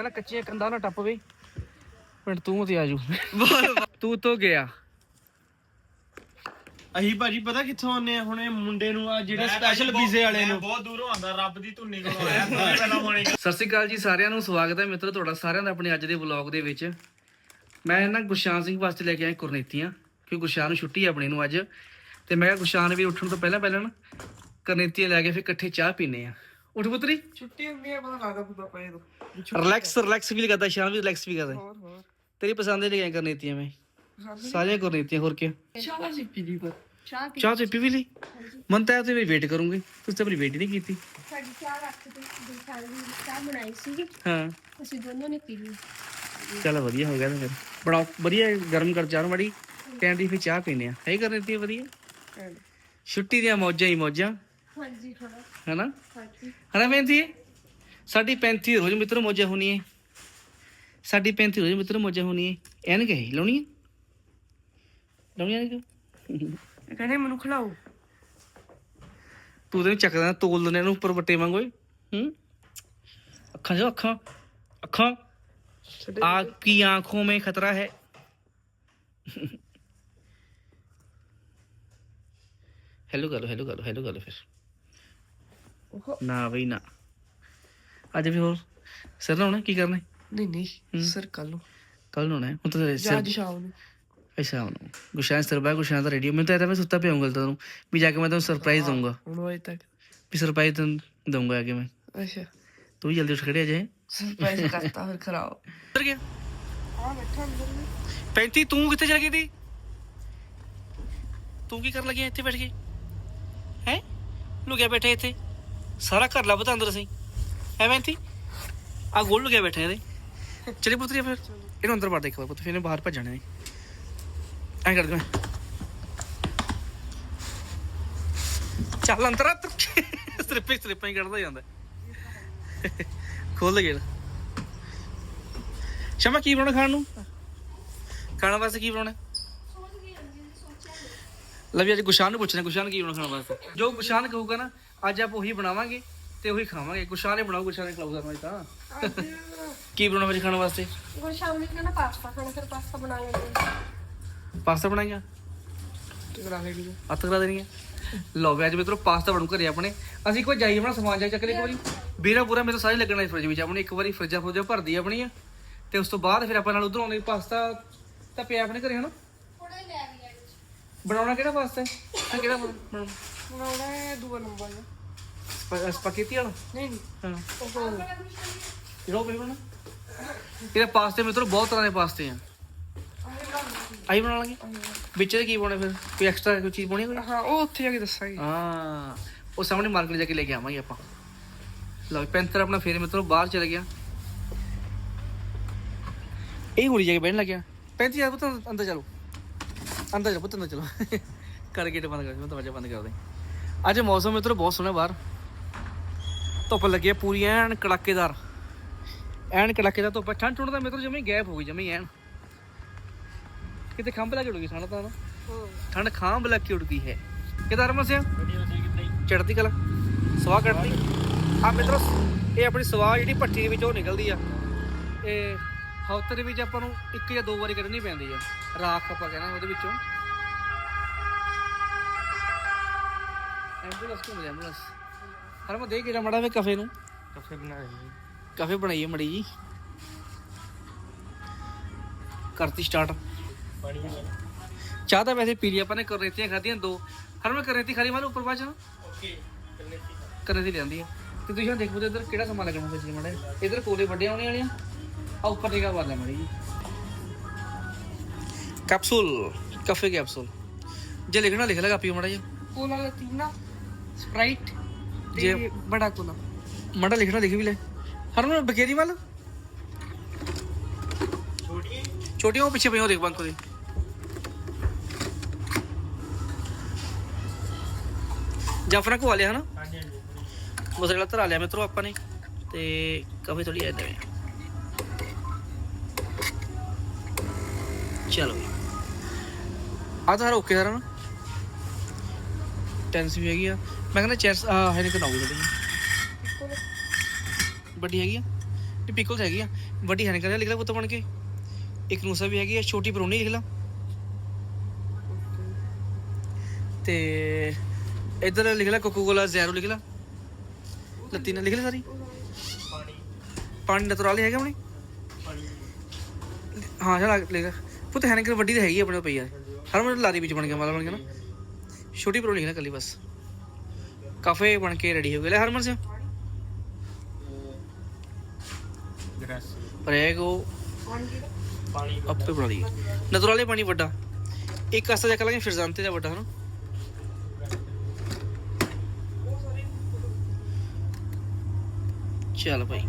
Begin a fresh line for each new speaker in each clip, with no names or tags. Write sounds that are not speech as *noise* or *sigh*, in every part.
ਕਹਿੰਦਾ ਕੱਚੀਆਂ ਕੰਧਾਂ ਨਾ ਟੱਪ ਵੇ ਪਿੰਡ ਤੂੰ ਤੇ ਆਜੂ। ਤੂੰ ਤੋਂ ਗਿਆ।
ਅਹੀਂ ਭਾਜੀ ਪਤਾ ਕਿੱਥੋਂ ਆਨੇ ਆ? ਹੁਣੇ ਮੁੰਡੇ ਨੂੰ ਆ ਜਿਹੜੇ ਸਪੈਸ਼ਲ ਵੀਜ਼ੇ ਵਾਲੇ ਨੂੰ।
ਬਹੁਤ ਦੂਰੋਂ ਆਂਦਾ ਰੱਬ ਦੀ ਧੁੰਨੀ ਕੋਲੋਂ ਆਇਆ ਪਹਿਲਾਂ ਮਾਣੀ
ਸਤਿ ਸ਼੍ਰੀ ਅਕਾਲ ਜੀ ਸਾਰਿਆਂ ਨੂੰ ਸਵਾਗਤ ਹੈ ਮਿੱਤਰੋ ਤੁਹਾਡਾ ਸਾਰਿਆਂ ਦਾ ਆਪਣੇ ਅੱਜ ਦੇ ਵਲੌਗ ਦੇ ਵਿੱਚ। ਮੈਂ ਨਾ ਗੁਰਸ਼ਾਨ ਸਿੰਘ ਵਾਸਤੇ ਲੈ ਕੇ ਆਇਆ ਕੁਰਨੇਤੀਆਂ ਕਿਉਂਕਿ ਗੁਰਸ਼ਾਨ ਨੂੰ ਛੁੱਟੀ ਹੈ ਆਪਣੀ ਨੂੰ ਅੱਜ। ਤੇ ਮੈਂ ਕਿਹਾ ਗੁਰਸ਼ਾਨ ਵੀ ਉੱਠਣ ਤੋਂ ਪਹਿਲਾਂ ਪਹਿਲਾਂ ਨਾ ਕੁਰਨੇਤੀਆਂ ਲੈ ਕੇ ਫਿਰ ਇਕੱਠੇ ਚਾਹ ਪੀਨੇ ਆ। ਉੱਠ ਪੁੱਤਰੀ।
ਛੁੱਟੀ ਹੁੰਦੀ ਹੈ ਪਤਾ ਲੱਗਦਾ ਪੂਰਾ ਪਏ ਤੋਂ
ਰਿਲੈਕਸ ਰਿਲੈਕਸ ਵੀ ਕਰਦਾ ਸ਼ਾਮ ਵੀ ਰਿਲੈਕਸ ਵੀ ਕਰਦਾ।
ਹੋਰ ਹੋਰ।
ਤੇਰੀ ਪਸੰਦ ਦੇ ਲੈ ਕੇ ਆਇਆ ਕੁਰਨੇਤੀਆਂ ਮੈਂ ਸਾਰੀਆਂ ਕੁਰਨੇਤੀਆਂ ਹੋਰ ਕੀ
ਚਾਹ ਸੀ ਪੀਲੀ ਪਰ।
ਚਾਹ ਪੀ
ਚਾਹ ਤੇ ਪੀ ਵੀ ਲਈ? ਮਨ ਤਾਂ ਤੇ ਵੇਟ ਕਰੂੰਗੀ। ਤੁਸੀਂ ਤਾਂ ਮੇਰੀ ਵੇਟ ਨਹੀਂ ਕੀਤੀ।
ਸਾਡੀ ਚਾਹ ਰੱਖ ਕੇ ਦੁਕਾਨ ਦੀ ਚਾਹ ਬਣਾਈ ਸੀ
ਹਾਂ।
ਅਸੀਂ ਦੋਨੋਂ ਨੇ ਪੀ ਲਈ।
ਚੱਲ ਵਧੀਆ ਹੋ ਗਿਆ ਤਾਂ ਫਿਰ। ਬਣਾਓ ਵਧੀਆ ਗਰਮ ਕਰ ਚਾਹ ਮੜੀ। ਕਹਿੰਦੀ ਫਿਰ ਚਾਹ ਪੀਨੇ ਆ ਹੈ ਕਰ ਦਿੱਤੀ ਵਧੀਆ? ਛੁੱਟੀ ਦੀਆਂ ਮੌਜਾਂ ਹੀ ਮੌਜਾਂ।
ਹਾਂਜੀ ਹਾਂ
ਹੈਨਾ
ਹਾਂਜੀ
ਹਨਾ ਪੈਂਤੀ ਸਾਡੀ 35 ਰੋਜ਼ ਮਿੱਤਰ ਮੌਜਾਂ ਹੋਣੀ ਹੈ ਸਾਡੀ 35 ਰੋਜ਼ ਮਿੱਤਰ ਮੌਜਾਂ ਹੋਣੀ ਹੈ ਐਨ ਕਹੀ ਲਾਉਣੀ ਹੈ ਲਾਉਣੀ ਹੈ ਕਿ
ਕਹਿੰਦੇ ਮੈਨੂੰ ਖਿਲਾਓ
ਤੂੰ ਤੇ ਚੱਕਦਾ ਤੋਲ ਦਿੰਦੇ ਇਹਨੂੰ ਉੱਪਰ ਵੱਟੇ ਵਾਂਗੂ ਓਏ ਹੂੰ ਅੱਖਾਂ ਜੋ ਅੱਖਾਂ ਅੱਖਾਂ आपकी आंखों में खतरा है हेलो कर लो हेलो कर लो हेलो कर लो ਉਹ ਨਾ ਬਈ ਨਾ। ਅੱਜ ਵੀ ਹੋਰ? ਸਿਰ ਲਾਉਣਾ ਕੀ ਕਰਨਾ?
ਨਹੀਂ ਨਹੀਂ ਸਿਰ ਕੱਲ ਨੂੰ।
ਕੱਲ ਨੂੰ ਨਾ ਹੁਣ ਤਾਂ ਸਿਰ
ਅੱਜ ਸ਼ਾਮ ਨੂੰ।
ਅੱਛਾ ਹੁਣ ਗੁਸ਼ਾਨ ਸਿਰ ਬਾ ਗੁਸ਼ਾਨ ਦਾ ਰੇਡੀਓ ਮੈਂ ਤਾਂ ਇਹਦਾ ਮੈਂ ਸੁੱਤਾ ਪਿਆ ਹੁੰਦਾ ਤੁਹਾਨੂੰ ਵੀ ਜਾ ਕੇ ਮੈਂ ਤੁਹਾਨੂੰ ਸਰਪ੍ਰਾਈਜ਼ ਦਊਂਗਾ।
ਹੁਣ ਵਜੇ ਤੱਕ।
ਵੀ ਸਰਪ੍ਰਾਈਜ਼ ਤੁਹਾਨੂੰ ਦਊਂਗਾ ਆ ਕੇ ਮੈਂ।
ਅੱਛਾ।
ਤੂੰ ਜਲਦੀ ਉੱਠ ਖੜਿਆ ਜੇ।
ਸਰਪ੍ਰਾਈਜ਼ ਕਰਤਾ ਫਿਰ ਖਰਾਬ।
ਉੱਤਰ ਗਿਆ।
ਹਾਂ ਬੈਠਾ ਅੰਦਰ
35 ਤੂੰ ਕਿੱਥੇ ਚਲ ਗਈ ਸੀ ਤੂੰ ਕੀ ਕਰਨ ਲੱਗਿਆ ਇੱਥੇ ਬੈਠ ਕੇ? ਹੈ? ਲੁਕਿਆ ਬੈਠੇ ਇੱਥੇ। ਸਾਰਾ ਘਰ ਲੱਭਦਾ ਅੰਦਰ ਅਸੀਂ। ਹੈ। 35 ਆ ਗੋਲ ਲੁਕਿਆ ਬੈਠਾ ਇਹਦੇ। ਚਲੇ ਪੁੱਤਰੀ ਫਿਰ। ਇਹਨੂੰ ਅੰਦਰ ਵੜ ਦੇ ਪੁੱਤ, ਫਿਰ ਇਹਨੇ ਬਾਹਰ ਭੱਜਣਾ ਨਹੀਂ ਐਂ ਕਰ ਦੇ ਮੈਂ। ਚੱਲ ਅੰਦਰ ਆ ਤੂੰ। ਸਲਿੱਪੇ ਸਲਿੱਪਾਂ ਹੀ ਕੱਢਦਾ ਜਾਂਦਾ। ਖੋਲ ਗਿਆ ਸ਼ਮਾ, ਕੀ ਬਣਾਉਣਾ ਖਾਣ ਨੂੰ? ਖਾਣ ਵਾਸਤੇ ਕੀ ਬਣਾਉਣਾ? ਲੈ ਅੱਜ ਗੁਸ਼ਾਨ ਨੂੰ ਪੁੱਛਣਾ, ਗੁਸ਼ਾਨ ਕੀ ਬਣਾਉਣਾ ਖਾਣ ਵਾਸਤੇ? ਜੋ ਗੁਸ਼ਾਨ ਕਹੂਗਾ ਨਾ ਅੱਜ ਆਪ ਉਹੀ ਬਣਾਵਾਂਗੇ ਤੇ ਉਹੀ ਖਾਵਾਂਗੇ। ਗੁਸ਼ਾਨ ਨੇ ਬਣਾਉ ਗੁਸ਼ਾਨ ਨੇ ਖਲਾਊਗਾ ਮੈਂ ਤਾਂ। *laughs* ਕੀ ਬਣਾਉਣਾ ਅੱਜ ਖਾਣ ਵਾਸਤੇ?
ਉਹ ਸ਼ਾਮ ਨੂੰ ਕਹਿੰਦਾ ਪਾਸਤਾ ਖਾਣਾ ਫਿਰ ਪਾਸਤਾ ਬਣਾ ਲੈਂਦੇ
ਪਾਸਤਾ ਬਣਾਈਆਂ?
ਟਕਰਾ ਲੈ ਗਈ
ਹੱਥ ਕਰਾ ਦੇਣੀਆਂ ਲਓ ਵੀ ਅੱਜ ਮਿੱਤਰੋ ਪਾਸਤਾ ਬਣੂ ਘਰੇ ਆਪਣੇ। ਅਸੀਂ ਕੋਈ ਜਾਈ ਆਪਣਾ ਸਮਾਨ ਜਾ ਚੱਕ ਲਈ ਇੱਕ ਵਾਰੀ। ਵੀਰਾ ਪੂਰਾ ਮੇਰੇ ਸਾਰੇ ਲੱਗਣਾ ਫ੍ਰਿਜ ਵਿੱਚ। ਆਪਣੀ ਇੱਕ ਵਾਰੀ ਫ੍ਰਿਜਾਂ ਫ੍ਰਿਜਾਂ ਭਰਦੀ ਆਪਣੀਆਂ ਤੇ ਉਸ ਤੋਂ ਬਾਅਦ ਫਿਰ ਆਪਾਂ ਨਾਲ ਉਧਰੋਂ ਆਉਂਦੇ ਪਾਸਤਾ ਤਾਂ ਪਿਆ ਆਪਣੇ ਘਰੇ ਹਨਾ?
ਥੋੜਾ ਹੀ ਲੈ ਗਿਆ
ਬਣਾਉਣਾ ਕਿਹੜਾ ਪਾਸਤਾ? ਹਾਂ, ਕਿਹੜਾ ਬਣਾਉਣਾ।
ਬਣਾਉਣਾ ਹੈ ਦੂਆ ਨੰਬਰ ਦਾ
ਸਪਾ- ਸਪਾਗੇਟੀ ਵਾਲਾ
ਨਹੀਂ ਨਹੀਂ
ਹਾਂ
ਉਹ
ਇਹੋ ਵੀ ਬਣਾ ਇਹਦੇ ਪਾਸਤੇ ਮਿੱਤਰੋ ਬਹੁਤ ਤਰ੍ਹਾਂ ਦੇ ਪਾਸਤੇ ਆ ਆਈ ਬਣਾ ਲਾਂਗੇ ਵਿੱਚ ਇਹਦੇ ਕੀ ਪਾਉਣਾ ਫਿਰ ਕੋਈ ਐਕਸਟਰਾ ਕੋਈ ਚੀਜ਼ ਪਾਉਣੀ ਹੈ ਕੋਈ
ਹਾਂ ਉਹ ਉੱਥੇ ਜਾ ਕੇ ਦੱਸਾਂਗੇ
ਹਾਂ ਉਹ ਸਾਹਮਣੇ ਮਾਰਕੀਟ ਜਾ ਕੇ ਲੈ ਕੇ ਆਵਾਂਗੇ ਆਪਾਂ ਲਓ ਪੈਂਥਰ ਆਪਣਾ ਫੇਰ ਮਿੱਤਰੋ ਬਾਹਰ ਚਲ ਗਿਆ ਇਹ ਹੋਰੀ ਜਾ ਕੇ ਬਹਿਣ ਲੱਗਿਆ ਪੈਂਤੀ ਆ ਪੁੱਤ ਅੰਦਰ ਚਲੋ ਅੰਦਰ ਚਲੋ ਪੁੱਤ ਅੰਦਰ ਚਲੋ ਕਰ ਗੇਟ ਬੰਦ ਕਰ ਮੈਂ ਦਰਵਾਜ਼ਾ ਬੰਦ ਕਰ ਦੇ ਅੱਜ ਮੌਸਮ ਮਿੱਤਰੋ ਬਹੁਤ ਸੋਹਣਾ ਬਾਹਰ। ਧੁੱਪ ਲੱਗੀ ਹੈ ਪੂਰੀ ਐਨ ਕੜਾਕੇਦਾਰ। ਐਨ ਕੜਾਕੇਦਾਰ ਧੁੱਪ। ਠੰਡ ਠੁੰਡ ਦਾ ਮਿੱਤਰੋ ਜਮੀ ਗੈਪ ਹੋ ਗਈ ਜਮੀ ਐਨ। ਕਿਤੇ ਖੰਭ ਲਾ ਕੇ ਉੜ ਗਈ ਠੰਡ ਤਾਂ ਨਾ। ਠੰਡ ਖਾਂਬ ਲਾ ਕੇ ਉੜ ਗਈ ਹੈ। ਕਿਦਾਂ ਰਮਨ ਸਿਆ ਚੜਦੀ ਕਲਾ। ਸਵਾਹ ਕੱਢਦੀ ਆ ਮਿੱਤਰੋ ਇਹ ਆਪਣੀ ਸਵਾਹ ਜਿਹੜੀ ਭੱਠੀ ਦੇ ਵਿੱਚੋਂ ਨਿਕਲਦੀ ਆ। ਇਹ ਹਫ਼ਤੇ ਦੇ ਵਿੱਚ ਆਪਾਂ ਨੂੰ ਇੱਕ ਜਾਂ ਦੋ ਵਾਰੀ ਕੱਢਣੀ ਪੈਂਦੀ ਆ। ਰਾਖ ਆਪਾਂ ਕਹਿੰਦੇ ਉਹਦੇ ਵਿੱਚੋਂ। ਐਂਬੂਲੈਂਸ ਘੁੰਮ ਜਾ ਐਂਬੂਲੈਂਸ। ਹਰ ਮੈਂ ਦੇ ਕੇ ਮੜਾ ਵੇ ਕਫੇ ਨੂੰ।
ਕਾਫੇ ਬਣਾ ਲੈਂਦੇ
ਕਾਫੇ ਬਣਾਈਏ ਮੜੀ ਜੀ। ਕਰਤੀ ਸਟਾਰਟ
ਪਾਣੀ ਵੀ
ਚਾਹ ਤਾਂ ਵੈਸੇ ਪੀ ਲਈ ਆਪਾਂ ਨੇ ਕਰਨੇਤੀਆਂ ਖਾਧੀਆਂ ਦੋ। ਹਰ ਮੈਂ ਕਰਨੇਤੀ ਖਾਲੀ ਮਾਰ ਉੱਪਰ ਬਾਅਦ ਚ?
ਓਕੇ
ਕਰਨੇਤੀ ਲਿਆਂਦੀ ਆ। ਤੇ ਤੁਸੀਂ ਹੁਣ ਦੇਖੋ ਤੇ ਇੱਧਰ ਕਿਹੜਾ ਸਮਾਨ ਲੱਗਣਾ ਫਿਰ ਜੀ ਮੜਾ ਇੱਧਰ ਕੋਲੇ ਵੱਡੇ ਆਉਣੇ ਵਾਲੇ ਆ। ਆ ਉੱਪਰ ਨਿਗਾਹ ਮਾਰ ਲੈ ਮੜੀ ਜੀ। Capsule cafe capsule. ਜੇ ਲਿਖਣਾ ਲਿਖ ਲੈ ਕਾਪੀ ਮੜਾ ਜੀ
ਕੋਲਾ ਲਤੀਨਾ ਸਪਰਾਈਟ
ਜੇ-
ਤੇ ਬੜਾ ਕੋਲਾ।
ਮੜਾ ਲਿਖਣਾ ਲਿਖ ਵੀ ਲੈ। ਹਰਮਨ ਬਕੇਰੀ ਵੱਲ।
ਛੋਟੀ
ਛੋਟੀਆਂ ਉਹ ਪਿੱਛੇ ਪਈਆਂ ਉਹ ਦੇਖ ਬੰਕੋ ਦੇ ਜਾਫਰਾਂ ਕੋ ਵਾਲੇ ਹਨਾ?
ਹਾਂਜੀ ਹਾਂਜੀ
ਮਸਲਾ ਧਰਾ ਲਿਆ ਮਿੱਤਰੋ ਆਪਾਂ ਨੇ ਤੇ ਕਾਫੀ ਥੋੜੀ ਐ ਦੇਵੇ। ਚਲੋ ਆ ਤਾਂ ਓਕੇ ਸਾਰਾ ਨਾ ਟੈਂਸ ਵੀ ਹੈਗੀ ਆ। ਮੈਂ ਕਹਿੰਦਾ ਚੈਸ ਆ ਹੈ ਨਹੀਂ ਕਨਾਉਗੀ ਥੋੜੀ ਵੱਡੀ ਹੈਗੀ ਆ। ਇਹ ਪਿਕਲਸ ਹੈਗੀ ਆ। ਵੱਡੀ ਹੈਨਕਰ ਲਿਖ ਲੈ ਪੁੱਤ ਬਣ ਕੇ। ਇੱਕ ਨੂਸਾ ਵੀ ਹੈਗੀ ਆ, ਛੋਟੀ ਪਰੋਣੀ ਲਿਖ ਲਾ। ਤੇ ਇਧਰ ਲਿਖ ਲੈ ਕੋਕੋ ਕੋਲਾ ਜ਼ੈਰੋ ਲਿਖ ਲਾ। ਲੱਤੀ ਨਾਲ ਲਿਖ ਲੈ ਸਾਰੀ।
ਪਾਣੀ
ਪਾਣੀ ਨੈਚੁਰਲ ਹੈਗਾ ਆਪਣੇ। ਹਾਂ, ਚਲ ਲਿਖ ਪੁੱਤ ਹੈਨਕਰ ਵੱਡੀ ਤਾਂ ਹੈਗੀ ਆ ਆਪਣੇ ਪਈ ਆ। ਹਰ ਮਨ ਲਾਰੀ ਵਿੱਚ ਬਣ ਗਿਆ, ਮਾਲਾ ਬਣ ਗਿਆ ਨਾ। ਛੋਟੀ ਪਰੋ ਲਿਖ ਲੈ ਕੱਲੀ ਬਸ। ਕਾਫੇ ਬਣ ਕੇ ਰੈਡੀ ਹੋ ਗਏ। ਲੈ ਹਰਮਨ ਸਿੰਘ। ਪਰ ਇਹ ਉਹ
ਪਾਣੀ
ਆਪੇ ਬਣਾ ਲਈ ਪਾਣੀ ਵੱਡਾ। ਇੱਕ ਆਸਤਾ ਚੱਕ ਲਾਂਗੇ ਫਿਰ ਜਾਂਤੇ ਦਾ ਵੱਡਾ ਹਨਾ? ਚੱਲ ਭਾਈ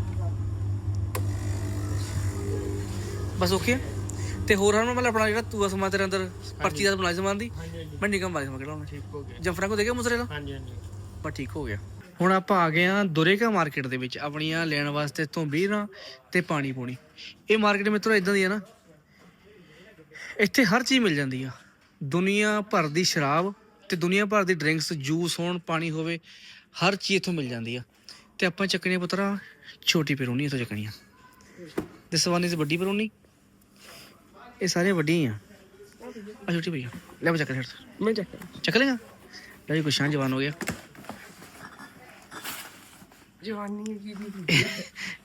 ਬਸ ਓਕੇ। ਤੇ ਹੋਰ ਹਰਮਨ ਮਤਲਬ ਆਪਣਾ ਜਿਹੜਾ ਤੂਆ ਸਮਾਨ ਤੇਰੇ ਅੰਦਰ ਪਰਚੀ ਦਾ ਬਣਾਈ ਸਮਾਨ ਦੀ? ਮੈਂ ਨਿਗਮ ਬਾਰੇ ਸਮਾਂ ਕਢਾਉਣਾ
ਠੀਕ ਹੋ ਗਿਆ।
ਜਫਰਾਂ ਕੋ ਦੇਖਿਆ ਮੁਸਰੇ ਦਾ?
ਹਾਂਜੀ ਹਾਂਜੀ।
ਬਸ ਠੀਕ ਹੋ ਗਿਆ ਹੁਣ ਆਪਾਂ ਆ ਗਏ ਆ ਦੁਰੇਕਾ ਮਾਰਕੀਟ ਦੇ ਵਿੱਚ ਆਪਣੀਆਂ ਲੈਣ ਵਾਸਤੇ ਤੋਂ ਵੀਰਾਂ ਤੇ ਪਾਣੀ ਪੂਣੀ। ਇਹ ਮਾਰਕੀਟ ਮਿੱਤਰੋ ਇਦਾਂ ਦੀ ਆ ਨਾ ਇੱਥੇ ਹਰ ਚੀਜ਼ ਮਿਲ ਜਾਂਦੀ ਆ। ਦੁਨੀਆ ਭਰ ਦੀ ਸ਼ਰਾਬ ਤੇ ਦੁਨੀਆ ਭਰ ਦੀ ਡਰਿੰਕਸ ਜੂਸ ਹੋਣ ਪਾਣੀ ਹੋਵੇ ਹਰ ਚੀਜ਼ ਇੱਥੋਂ ਮਿਲ ਜਾਂਦੀ ਆ। ਤੇ ਆਪਾਂ ਚੱਕਣੀ ਪੁੱਤਰਾ ਛੋਟੀ ਪਰੋਣੀ ਇੱਥੋਂ ਚੱਕਣੀ ਆ। ਤੇ ਸਵਾਨੀ ਤੇ ਵੱਡੀ ਪਰੋਣੀ ਇਹ ਸਾਰੇ ਵੱਡੀਆਂ ਆ। ਆ ਛੋਟੀ ਭਈਆ ਲੈ ਬਚਾ ਕੇ
ਮੈਂ ਚੱਕ
ਚੱਕ ਲੇਗਾ? ਲੈ ਜੀ ਗੁਸ਼ਾਂ ਜਵਾਨ ਹੋ ਗਿਆ।
ਜਵਾਨੀ ਜੀ ਦੀ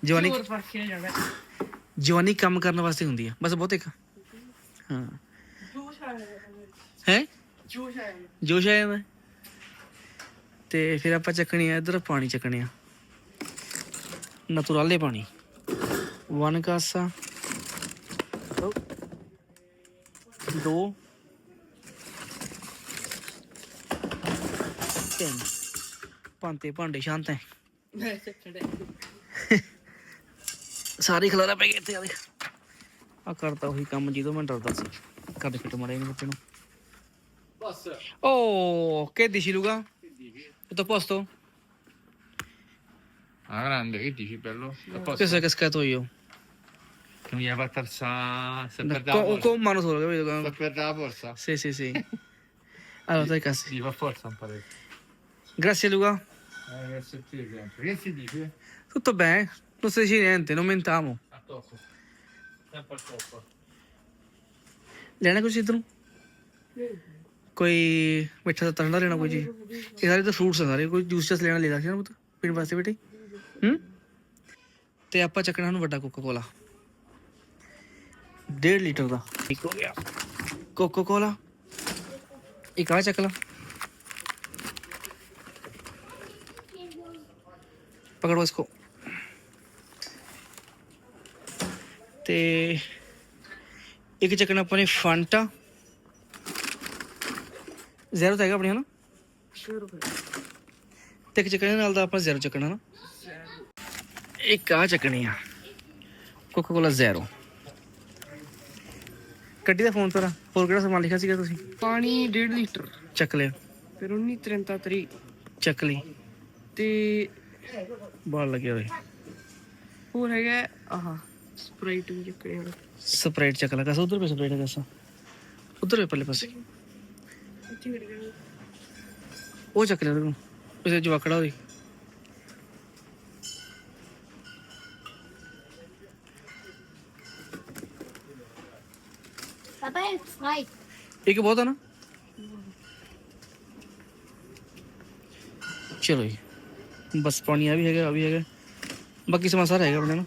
ਜਵਾਨੀ
ਹੋਰ ਫ਼ਰਕ ਜਾਣਾ।
ਜਵਾਨੀ ਕੰਮ ਕਰਨ ਵਾਸਤੇ ਹੁੰਦੀ ਆ। ਬਸ ਬਹੁਤ ਇੱਕ। ਹਾਂ।
ਜੋਸ਼ ਆ
ਹੈ?
ਜੋਸ਼ ਆ
ਜੋਸ਼ ਆਇਆ ਮੈਂ ਤੇ ਫਿਰ ਆਪਾਂ ਚੱਕਣੀ ਆ ਇਧਰ ਪਾਣੀ ਚੱਕਣੇ ਆ। ਨਤੁਰਾਲੇ ਪਾਣੀ। ਵਨ ਕਾਸਾ ਦੋ। ਤਿੰਨ। ਪੰਤੇ ਭਾਂਡੇ ਸ਼ਾਂਤ ਹੈ। *laughs* ਸਾਰੇ ਖਲਾਰਾ ਪੈ ਗਿਆ ਇੱਥੇ ਆ ਦੇਖ ਆ ਕਰਤਾ ਉਹੀ ਕੰਮ ਜਿਹਦੋਂ ਮੈਂ ਡਰਦਾ ਸੀ ਕੱਢ ਫਿੱਟ ਮਾਰੇ ਇਹਨੂੰ ਬੱਚੇ ਨੂੰ
ਬਸ
Oh, che dici Luca? Tutto a posto?
Ah, grande, che dici, bello? A posto?
Questo è cascato io.
Che mi hai fatto alzare... Se
Con,
perde la forza.
con mano sola,
Se
capito?
perde la forza?
Sì, sì, sì. Allora, dai cassi.
Si fa forza un parecchio.
Grazie Luca.
Eh, grazie a te sempre. Che si dice?
Tutto bene? Non si dice niente, non mentiamo.
A tocco. Sempre a tocco.
ਲੈਣਾ ਕੁਛ ਇਧਰੋਂ ਕੋਈ ਮਿੱਠਾ ਦਾ ਠੰਡਾ ਲੈਣਾ ਕੋਈ ਜੀ ਇਹ ਸਾਰੇ ਤਾਂ ਫਰੂਟਸ ਆ ਸਾਰੇ ਕੋਈ ਜੂਸ ਜਸ ਲੈਣਾ ਲੈ ਸਕਦਾ ਨਾ ਪੁੱਤ ਪੀਣ ਵਾਸਤੇ ਬੇਟੇ ਹੂੰ ਤੇ ਆਪਾਂ ਚੱਕਣਾ ਨੂੰ ਵੱਡਾ ਕੋਕਾ ਕੋਲਾ 1.5 ਲੀਟਰ ਦਾ ਇੱਕ ਹੋ ਗਿਆ ਕੋਕਾ ਕੋਲਾ ਇੱਕ ਆ ਚੱਕ ਲਾ ਪਕੜੋ ਇਸਕੋ। ਤੇ ਇੱਕ ਚੱਕਣਾ ਆਪਾਂ ਨੇ ਫਾਂਟਾ। ਜ਼ੀਰੋ ਤਾਂ ਹੈਗਾ ਆਪਣੇ ਹਨਾ?
ਕਰ
ਤੇ ਇੱਕ ਚੱਕਣੇ ਨਾਲ ਦਾ ਆਪਾਂ ਜ਼ੀਰੋ ਚੱਕਣਾ ਨਾ ਇੱਕ ਆ ਚੱਕਣੀ ਆ। Coca Cola zero. ਕੱਢੀ ਦਾ ਫੋਨ ਤੇਰਾ। ਹੋਰ ਕਿਹੜਾ ਸਮਾਨ ਲਿਖਿਆ ਸੀਗਾ ਤੁਸੀਂ?
ਪਾਣੀ 1.5 ਲੀਟਰ।
ਚੱਕ ਲਿਆ।
ਫਿਰ 1933
ਚੱਕ ਲਈ।
ਤੇ
ਬਾਲ ਲੱਗਿਆ ਹੋਏ।
ਹੋਰ ਹੈਗਾ ਆਹ ਸਪਰਾਈਟ ਵੀ ਚੱਕੜੇ ਵਾਲਾ
ਸਪਰਾਈਟ ਚੱਕ ਲਾ ਕਸਾ ਉਧਰ ਪੇ ਸਪਰਾਈਟ ਕਸਾ ਉਧਰ ਪੇ ਪੱਲੇ ਪਾਸੇ। ਉਹ ਚੱਕ ਲਿਆ ਤੂੰ ਉਸੇ ਜਵਾਕੜਾ ਹੋਈ
frei.
ਇੱਕ ਬਹੁਤ ਆ ਨਾ। ਚਲੋ ਜੀ। ਬਸ ਪਾਣੀ ਆ ਵੀ ਹੈਗਾ ਆ ਵੀ ਹੈਗਾ। ਬਾਕੀ ਸਮਾਂ ਸਾਰਾ ਹੈਗਾ ਆਪਣੇ ਨਾਲ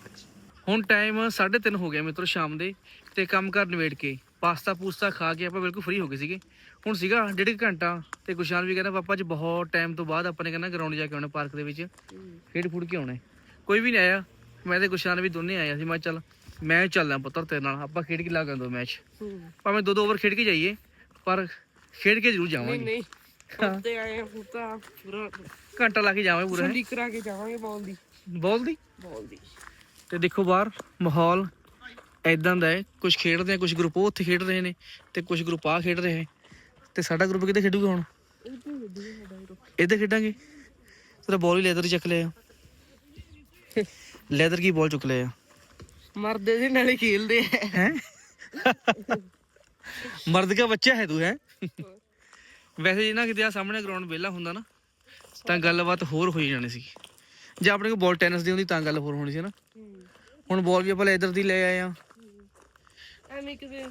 ਹੁਣ ਟਾਈਮ 3:30 ਹੋ ਗਿਆ ਮਿੱਤਰੋ ਸ਼ਾਮ ਦੇ ਤੇ ਕੰਮ ਕਰ ਨਿਬੇੜ ਕੇ ਪਾਸਤਾ ਪੂਸਤਾ ਖਾ ਕੇ ਆਪਾਂ ਬਿਲਕੁਲ ਫ੍ਰੀ ਹੋ ਗਏ ਸੀਗੇ। ਹੁਣ ਸੀਗਾ ਡੇਢ ਘੰਟਾ ਤੇ ਗੁਸ਼ਾਨ ਵੀ ਕਹਿੰਦਾ ਪਾਪਾ ਅੱਜ ਬਹੁਤ ਟਾਈਮ ਤੋਂ ਬਾਅਦ ਆਪਾਂ ਨੇ ਕਹਿੰਦਾ ਗਰਾਊਂਡ ਜਾ ਕੇ ਆਉਣਾ ਪਾਰਕ ਦੇ ਵਿੱਚ। ਖੇਡ ਫੁੜ ਕੇ ਆਉਣਾ। ਕੋਈ ਵੀ ਨਹੀਂ ਆਇਆ ਮੈਂ ਤੇ ਗੁਸ਼ਾਨ ਵੀ ਦੋਨੇ ਆਏ ਸੀ ਮੈਂ ਚੱਲ ਮੈਂ ਚੱਲਦਾ ਪੁੱਤਰ ਤੇਰੇ ਨਾਲ ਆਪਾਂ ਖੇਡ ਕੇ ਲਾਗਾਂ ਦੋ ਮੈਚ ਭਾਵੇਂ ਦੋ ਦੋ ਓਵਰ ਖੇਡ ਕੇ ਜਾਈਏ ਪਰ ਖੇਡ ਕੇ ਜ਼ਰੂਰ
ਨਹੀਂ
ਜਾਵਾਂਗੇ
ਨਹੀਂ ਉੱਤੇ ਆਏ ਆ ਪੂਰਾ ਪੂਰਾ
ਘੰਟਾ ਲਾ ਕੇ ਜਾਵਾਂਗੇ ਪੂਰਾ। ਹੈਂ।
ਠੰਡੀ ਕਰਾ ਕੇ ਜਾਵਾਂਗੇ ਬਾਲ ਦੀ।
ਬੋਲ ਦੀ?
ਬਾਲ ਦੀ।
ਤੇ ਦੇਖੋ ਬਾਹਰ ਮਾਹੌਲ ਐਦਾਂ ਦਾ ਹੈ ਕੁਝ ਖੇਡਦੇ ਆ ਕੁਝ ਗਰੁੱਪ ਉਹ ਉੱਥੇ ਖੇਡ ਰਹੇ ਨੇ ਤੇ ਕੁਝ ਗਰੁੱਪ ਆ ਖੇਡ ਰਹੇ ਤੇ ਸਾਡਾ ਗਰੁੱਪ ਕਿੱਥੇ ਖੇਡੂਗਾ ਹੁਣ? ਇੱਧਰ ਖੇਡਾਂਗੇ? ਤੇਰਾ ਬਾਲ ਹੀ ਲੈਦਰ ਚੱਕ ਲਿਆ। ਲੈਦਰ ਕੀ ਬਾਲ ਚੁੱਕ ਲਿਆ?
ਮਰਦੇ ਦੇ ਨਾਲੇ ਖੇਲਦੇ
ਹੈ? ਮਰਦ ਦਾ ਬੱਚਾ ਹੈ ਤੂੰ ਹੈ? ਵੈਸੇ ਜੇ ਨਾ ਕਿਤੇ ਆ ਸਾਹਮਣੇ ਗਰਾਊਂਡ ਵਿਹਲਾ ਹੁੰਦਾ ਨਾ ਤਾਂ ਗੱਲਬਾਤ ਹੋਰ ਹੋਈ ਜਾਣੀ ਸੀ। ਜੇ ਆਪਣੇ ਕੋਲ ਬਾਲ ਟੈਨਿਸ ਦੀ ਹੁੰਦੀ ਤਾਂ ਗੱਲ ਹੋਰ ਹੋਣੀ ਸੀ ਨਾ। ਹੁਣ ਬਾਲ ਵੀ ਆਪਾਂ ਇਧਰ ਦੀ ਲੈ ਆਏ ਆ
ਐਵੇਂ ਕਿਤੇ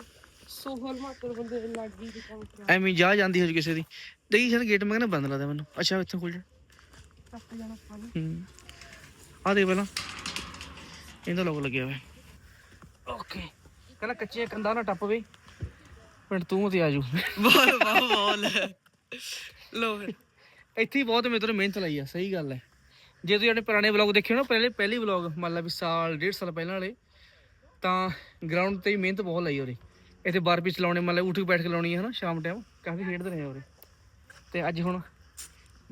ਸੋਹਲ ਮਾਤਰ ਬੰਦੇ ਦੇ ਲੱਗ ਗਈ ਕੰਮ ਕਰਾ
ਐਵੇਂ ਜਾ ਜਾਂਦੀ ਹੋ ਕਿਸੇ ਦੀ। ਦੇਖੀ ਸ਼ਾਇਦ ਗੇਟ ਮੈਂ ਕਹਿੰਦਾ ਬੰਦ ਲੱਗਦਾ ਮੈਨੂੰ। ਅੱਛਾ ਇੱਥੇ ਖੁੱਲ ਜਾ।
ਟੱਪ ਜਾਣਾ ਪਾਣੀ
ਹੂੰ। ਆ ਦੇ ਪਹਿਲਾਂ। ਇਹਦਾ ਲੋਕ ਲੱਗਿਆ ਹੋਇਆ। ਓਕੇ ਕਹਿੰਦਾ ਕੱਚੀਆਂ ਕੰਧਾਂ ਨਾ ਟੱਪ ਵੇ। ਪਿੰਡ ਤੂੰ ਤੇ ਆਜੂ। ਬੋਲ ਬੋਲ ਲੋ ਫਿਰ। ਇੱਥੇ ਹੀ ਬਹੁਤ ਮਿੱਤਰ ਮਿਹਨਤ ਲਾਈ ਆ ਸਹੀ ਗੱਲ ਹੈ। ਜੇ ਤੁਸੀਂ ਆਪਣੇ ਪੁਰਾਣੇ ਵਲੌਗ ਦੇਖੇ ਹੋ ਨਾ ਪਹਿਲੇ ਪਹਿਲੀ ਵਲੌਗ ਮੰਨ ਲਾ ਵੀ ਸਾਲ ਡੇਢ ਸਾਲ ਪਹਿਲਾਂ ਵਾਲੇ ਤਾਂ ਗਰਾਊਂਡ ਤੇ ਹੀ ਮਿਹਨਤ ਬਹੁਤ ਲਾਈ ਉਹਨੇ ਇੱਥੇ ਬਾਰ ਵੀ ਚਲਾਉਣੇ ਮੰਨ ਲਾ ਉੱਠ ਕੇ ਬੈਠ ਕੇ ਲਾਉਣੀ ਹੈ ਨਾ ਸ਼ਾਮ ਟਾਈਮ ਕਾਫੀ ਖੇਡਦੇ ਰਹੇ ਉਹਰੇ ਤੇ ਅੱਜ ਹੁਣ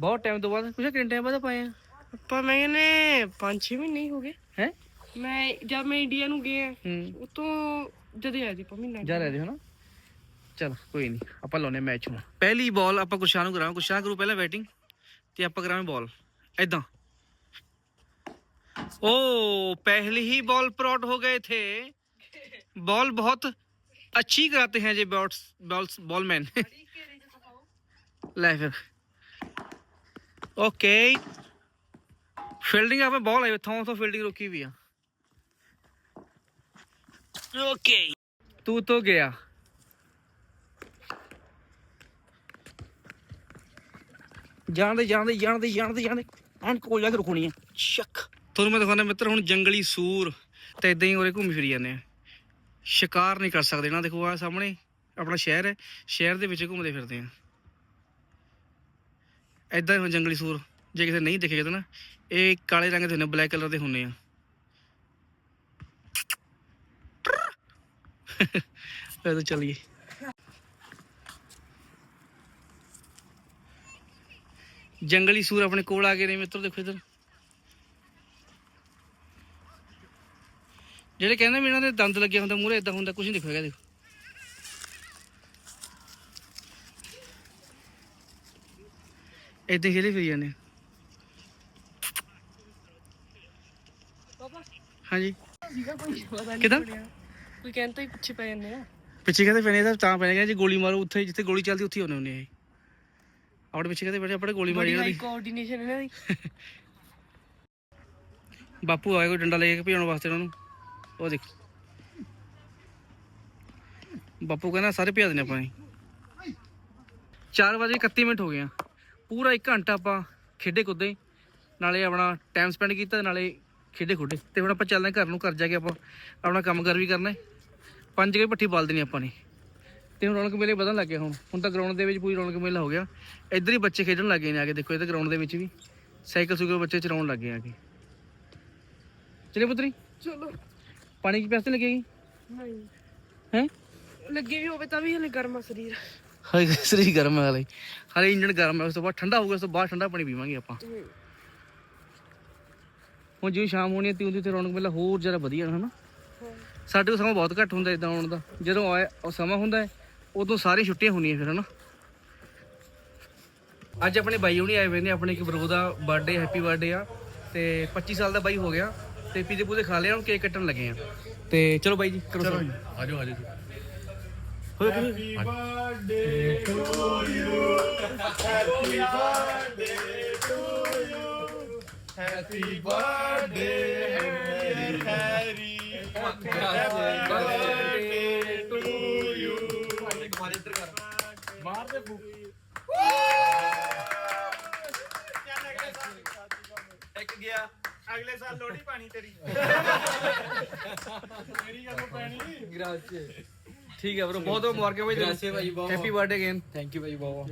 ਬਹੁਤ ਟਾਈਮ ਤੋਂ ਬਾਅਦ ਕੁਛ ਕਿੰਨੇ ਟਾਈਮ ਬਾਅਦ ਪਾਏ ਆ?
ਆਪਾਂ ਮੈਂ ਕਹਿੰਨੇ 5-6 ਮਹੀਨੇ ਹੀ ਹੋ ਗਏ।
ਹੈ?
ਮੈਂ ਜਦ ਮੈਂ ਇੰਡੀਆ ਨੂੰ ਗਿਆ
ਹੂੰ।
ਉਤੋਂ ਜਦੇ ਆ ਜੀ ਮਹੀਨਾ
ਜਾ ਰਹੇ ਹੋ ਨਾ ਚਲ ਕੋਈ ਨਹੀਂ ਆਪਾਂ ਲਾਉਨੇ ਮੈਚ ਹੁਣ ਪਹਿਲੀ ਬਾਲ ਆਪਾਂ ਕੁਸ਼ਾਨ ਨੂੰ ਕਰਾਵਾਂ ਕੁਸ਼ਾਨ ਕਰੂ ਪਹਿਲਾਂ ਬੈਟਿੰਗ ਤੇ ਆਪਾਂ ਕਰਾਵਾਂ ਬਾਲ ਐਦਾਂ ओ पहली ही बॉल पर आउट हो गए थे बॉल बहुत अच्छी कराते हैं ये बॉल्स बॉल्स बॉलमैन ले फिर ओके फील्डिंग आपने बॉल आई थोड़ा तो फील्डिंग रोकी हुई है ओके तू तो गया ਜਾਣਦੇ ਜਾਣਦੇ ਜਾਣਦੇ ਜਾਣਦੇ ਜਾਣਦੇ। ਐਨ ਕੋਲ ਜਾ ਕੇ ਰੁਕਣੀ ਹੈ ਸ਼ੱਕ। ਤੁਹਾਨੂੰ ਮੈਂ ਦਿਖਾਉਣਾ ਮਿੱਤਰ, ਹੁਣ ਜੰਗਲੀ ਸੂਰ ਤੇ ਇਦਾਂ ਹੀ ਉਰੇ ਘੁੰਮੀ ਫਿਰੀ ਜਾਂਦੇ ਆ। ਸ਼ਿਕਾਰ ਨਹੀਂ ਕਰ ਸਕਦੇ ਨਾ, ਦੇਖੋ ਆ ਸਾਹਮਣੇ ਆਪਣਾ ਸ਼ਹਿਰ ਹੈ, ਸ਼ਹਿਰ ਦੇ ਵਿੱਚ ਘੁੰਮਦੇ ਫਿਰਦੇ ਆ। ਇਦਾਂ ਹੁਣ ਜੰਗਲੀ ਸੂਰ, ਜੇ ਕਿਸੇ ਨਹੀਂ ਦਿਖੇਗਾ ਤਾਂ ਨਾ, ਇਹ ਕਾਲੇ ਰੰਗ ਦੇ ਹੁੰਦੇ ਬਲੈਕ ਕਲਰ ਦੇ ਹੁੰਦੇ ਆ। ਇਹ ਚਲੀਏ। ਜੰਗਲੀ ਸੂਰ ਆਪਣੇ ਕੋਲ ਆ ਗਏ ਨੇ ਮਿੱਤਰ ਦੇਖੋ ਇਧਰ। ਜਿਹੜੇ ਕਹਿੰਦੇ ਵੀ ਇਹਨਾਂ ਦੇ ਦੰਦ ਲੱਗੇ ਹੁੰਦਾ ਮੂਹਰੇ ਇਦਾਂ ਹੁੰਦਾ ਕੁਝ ਨਹੀਂ ਦਿਖੇਗਾ ਦੇਖੋ। ਇਦਾਂ ਖੇਲੇ ਫਿਰੀ ਜਾਂਦੇ। ਹਾਂਜੀ। ਕਿੱਦਾਂ?
ਕੋਈ ਕਹਿੰਦਾ ਹੀ ਪਿੱਛੇ ਪੈ ਜਾਂਦੇ ਆ।
ਪਿੱਛੇ ਕਹਿੰਦੇ ਪੈਣੇ ਤਾਂ ਤਾਂ ਪੈਣੇ ਕਹਿੰਦੇ ਜੇ ਗੋਲੀ ਮਾਰੋ ਉੱਥੇ ਜਿੱਥੇ ਗੋਲੀ ਚੱਲਦੀ ਉੱਥੇ ਹੀ ਹੋਣੇ ਹੁੰਦੇ ਆ ਇਹ। ਆਪਣੇ ਪਿੱਛੇ ਕਹਿੰਦੇ ਬੜੇ ਆਪਣੇ ਗੋਲੀ ਮਾਰੀ
ਬੜੀ
ਇਹਨਾਂ
ਹਾਈ
ਦੀ
ਕੋਆਰਡੀਨੇਸ਼ਨ ਇਹਨਾਂ ਦੀ
ਬਾਪੂ ਆਇਆ ਕੋਈ ਡੰਡਾ ਲੈ ਕੇ ਭਜਾਉਣ ਵਾਸਤੇ ਉਹਨਾਂ ਨੂੰ ਉਹ ਦੇਖੋ ਬਾਪੂ ਕਹਿੰਦਾ ਸਾਰੇ ਭਜਾ ਦੇਣੇ ਆਪਾਂ ਨੇ 4 ਵਜੇ 31 ਮਿੰਟ ਹੋ ਗਏ ਆ ਪੂਰਾ 1 ਘੰਟਾ ਆਪਾਂ ਖੇਡੇ ਕੁੱਦੇ ਨਾਲੇ ਆਪਣਾ ਟਾਈਮ ਸਪੈਂਡ ਕੀਤਾ ਨਾਲੇ ਖੇਡੇ ਖੁੱਡੇ ਤੇ ਹੁਣ ਆਪਾਂ ਚੱਲਦੇ ਹਾਂ ਘਰ ਨੂੰ ਘਰ ਜਾ ਕੇ ਆਪਾਂ ਆਪਣਾ ਕੰਮ ਕਰ ਵੀ ਕਰਨਾ ਹੈ ਪੰਜ ਕੇ ਪੱਠੀ ਬਾਲ ਦੇਣੀ ਆਪਾਂ ਨੇ ਤੇ ਹੁਣ ਰੌਣਕ ਮੇਲੇ ਵਧਣ ਲੱਗ ਹੁਣ। ਹੁਣ ਤਾਂ ਗਰਾਊਂਡ ਦੇ ਵਿੱਚ ਪੂਰੀ ਰੌਣਕ ਮੇਲਾ ਹੋ ਗਿਆ। ਇੱਧਰ ਹੀ ਬੱਚੇ ਖੇਡਣ ਲੱਗੇ ਨੇ ਆ ਕੇ ਦੇਖੋ ਇਹਦੇ ਗਰਾਊਂਡ ਦੇ ਵਿੱਚ ਵੀ। ਸਾਈਕਲ ਸੁਕਲ ਬੱਚੇ ਚਲਾਉਣ ਲੱਗੇ ਆ ਕੇ। ਚਲੇ ਪੁੱਤਰੀ
ਚਲੋ।
ਪਾਣੀ ਕੀ ਪਿਆਸ ਲੱਗੇਗੀ?
ਨਹੀਂ।
ਹੈ?
ਲੱਗੇ ਵੀ ਹੋਵੇ ਤਾਂ ਵੀ ਹਲੇ ਗਰਮ ਆ ਸਰੀਰ।
ਹਾਏ ਸਰੀ ਗਰਮ ਹੈ ਹਲੇ। ਹਲੇ ਇੰਜਨ ਗਰਮ ਹੈ ਉਸ ਤੋਂ ਬਾਅਦ ਠੰਡਾ ਹੋਊਗਾ ਉਸ ਤੋਂ ਬਾਅਦ ਠੰਡਾ ਪਾਣੀ ਪੀਵਾਂਗੇ ਆਪਾਂ। ਹੁਣ ਜਿਵੇਂ ਸ਼ਾਮ ਹੋਣੀ ਹੈ ਤੇ ਉਹਦੀ ਤੇ ਰੌਣਕ ਮੇਲਾ ਹੋਰ ਜ਼ਿਆਦਾ ਵਧੀਆ ਹੈ ਹਨਾ? ਸਾਡੇ ਕੋਲ ਸਮਾਂ ਬਹੁਤ ਘੱਟ ਹੁੰਦਾ ਇਦਾਂ ਆਉਣ ਦਾ। ਜਦੋਂ ਆਏ ਉਹ ਸਮਾਂ ਹੁੰਦਾ ਹੈ। ਉਦੋਂ ਸਾਰੀ ਛੁੱਟੀਆਂ ਹੁੰਦੀਆਂ ਫਿਰ ਹਨਾ? ਅੱਜ ਆਪਣੇ ਬਾਈ ਹੁਣੀ ਆਏ ਹੋਏ ਨੇ ਆਪਣੇ ਇੱਕ ਬਰੋ ਦਾ ਬਰਥਡੇ ਹੈਪੀ ਬਰਥਡੇ ਆ। ਤੇ 25 ਸਾਲ ਦਾ ਬਾਈ ਹੋ ਗਿਆ ਤੇ ਪੀਜ਼ੇ ਪੂਜੇ ਖਾ ਲਿਆ ਹੁਣ ਕੇਕ ਕੱਟਣ ਲੱਗੇ ਆ। ਤੇ ਚਲੋ ਬਾਈ ਜੀ ਕਰੋ ਚਲੋ
ਆਜੋ ਆਜੋ
ਹੋਏ ਹੋਏ
ਅਗਲੇ ਸਾਲ ਲੋਹੜੀ ਪਾਣੀ ਤੇਰੀ
ਠੀਕ ਹੈ ਬ్రో ਬਹੁਤ ਬਹੁਤ ਮੁਬਾਰਕਾਂ ਬਾਈ ਗ੍ਰਾਸੀਆ ਭਾਈ ਬਹੁਤ happy birthday again thank you ਭਾਈ ਬਹੁਤ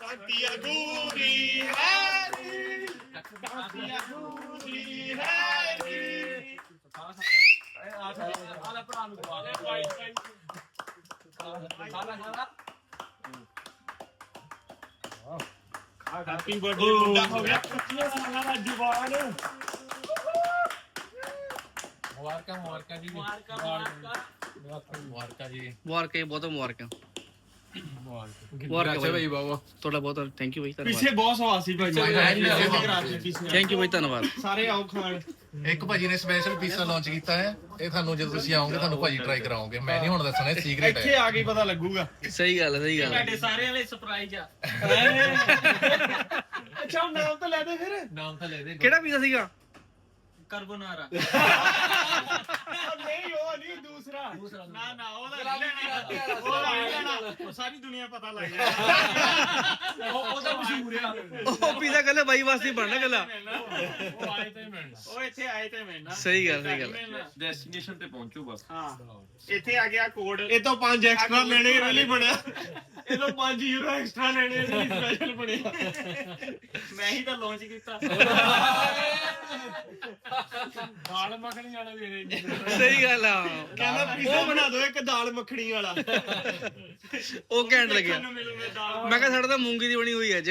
ਕਾਤੀਆ ਗੂਰੀ ਹੈਰੀ ਕਾਤੀਆ ਗੂਰੀ ਹੈਰੀ ਹੈਪੀ ਬਰਥਡੇ ਮੁੰਡਾ ਹੋ ਗਿਆ 25 ਸਾਲਾਂ ਦਾ ਜਵਾਨ
ਮੁਬਾਰਕਾਂ ਮੁਬਾਰਕਾਂ ਜੀ। ਮੁਬਾਰਕਾਂ ਮੁਬਾਰਕਾਂ। ਜੀ।
ਮੁਬਾਰਕਾਂ ਜੀ, ਬਹੁਤ ਬਹੁਤ ਮੁਬਾਰਕਾਂ।
ਭਾਈ ਬਾਬਾ
ਤੁਹਾਡਾ ਬਹੁਤ ਥੈਂਕ ਯੂ ਭਾਈ ਧੰਨਵਾਦ।
ਪਿੱਛੇ ਬਹੁਤ ਸਵਾਦ ਸੀ ਭਾਈ
ਥੈਂਕ ਯੂ ਭਾਈ ਧੰਨਵਾਦ।
ਸਾਰੇ ਆਓ ਖਾਣ।
ਇੱਕ ਭਾਜੀ ਨੇ ਸਪੈਸ਼ਲ ਪੀਸਾ ਲਾਂਚ ਕੀਤਾ ਹੈ। ਇਹ ਤੁਹਾਨੂੰ ਜਦੋਂ ਤੁਸੀਂ ਆਓਗੇ ਤੁਹਾਨੂੰ ਭਾਜੀ ਟਰਾਈ ਕਰਾਉਂਗੇ ਮੈਂ ਨਹੀਂ ਹੁਣ ਦੱਸਣਾ ਇਹ ਸੀਕ੍ਰੀਟ
ਇੱਥੇ
ਹੈ
ਆ ਕੇ ਪਤਾ ਲੱਗੂਗਾ।
ਸਹੀ ਗੱਲ ਹੈ ਸਹੀ ਗੱਲ ਹੈ।
ਸਾਰਿਆਂ ਲਈ ਸਰਪ੍ਰਾਈਜ਼ ਆ।
ਅੱਛਾ ਉਹ ਨਾਮ ਤਾਂ ਲੈ ਦੇ ਫਿਰ।
ਨਾਮ ਤਾਂ ਲੈ ਦੇ।
ਕਿਹੜਾ ਪੀਜ਼ਾ ਸੀਗਾ?
ਕਾਰਬੋਨਾਰਾ
ਨਹੀਂ ਉਹ ਨਹੀਂ ਦੂਸਰਾ।
ਨਾ ਨਾ ਉਹਦਾ ਨਹੀਂ ਲੈਣਾ। ਉਹਦਾ ਨਹੀਂ ਲੈਣਾ। ਉਹ ਸਾਰੀ ਦੁਨੀਆ ਪਤਾ ਲੱਗ ਜਾਏ।
ਉਹਦਾ ਮਸ਼ਹੂਰ ਆ।
ਉਹ ਪੀਜ਼ਾ ਕੱਲੇ ਬਾਈ ਵਾਸਤੇ ਹੀ ਬਣਨਾ ਕੱਲਾ
ਉਹ ਆਏ ਤੇ ਮਿਲਣਾ। ਉਹ ਇੱਥੇ ਆਏ ਤੇ ਮਿਲਣਾ।
ਸਹੀ ਗੱਲ ਸਹੀ ਗੱਲ।
ਡੈਸਟੀਨੇਸ਼ਨ ਤੇ ਪਹੁੰਚੋ ਬਸ।
ਹਾਂ। ਇੱਥੇ ਆ ਗਿਆ ਕੋਡ।
ਇਹ ਤੋਂ 5 ਐਕਸਟਰਾ ਲੈਣੇ ਇਹਦੇ ਲਈ ਬਣਿਆ। ਇਹ ਤੋਂ 5 ਯੂਰੋ ਐਕਸਟਰਾ ਲੈਣੇ ਇਹਦੇ ਲਈ ਸਪੈਸ਼ਲ ਬਣਿਆ।
ਮੈਂ ਹੀ ਤਾਂ ਲਾਂਚ ਕੀਤਾ। *laughs*
ਦਾਲ ਮੱਖਣੀ ਵਾਲਾ ਵੀ ਇਹ
ਸਹੀ ਗੱਲ ਆ।
ਕਹਿੰਦਾ ਪੀਜ਼ਾ ਬਣਾ ਦਿਓ ਇੱਕ ਦਾਲ ਮੱਖਣੀ ਵਾਲਾ।
ਉਹ ਘੈਂਟ ਲੱਗਿਆ।
ਤੁਹਾਨੂੰ ਮਿਲੂਗਾ ਦਾਲ
ਮੈਂ ਕਿਹਾ ਸਾਡਾ ਤਾਂ ਮੂੰਗੀ ਦੀ ਬਣੀ ਹੋਈ ਅੱਜ।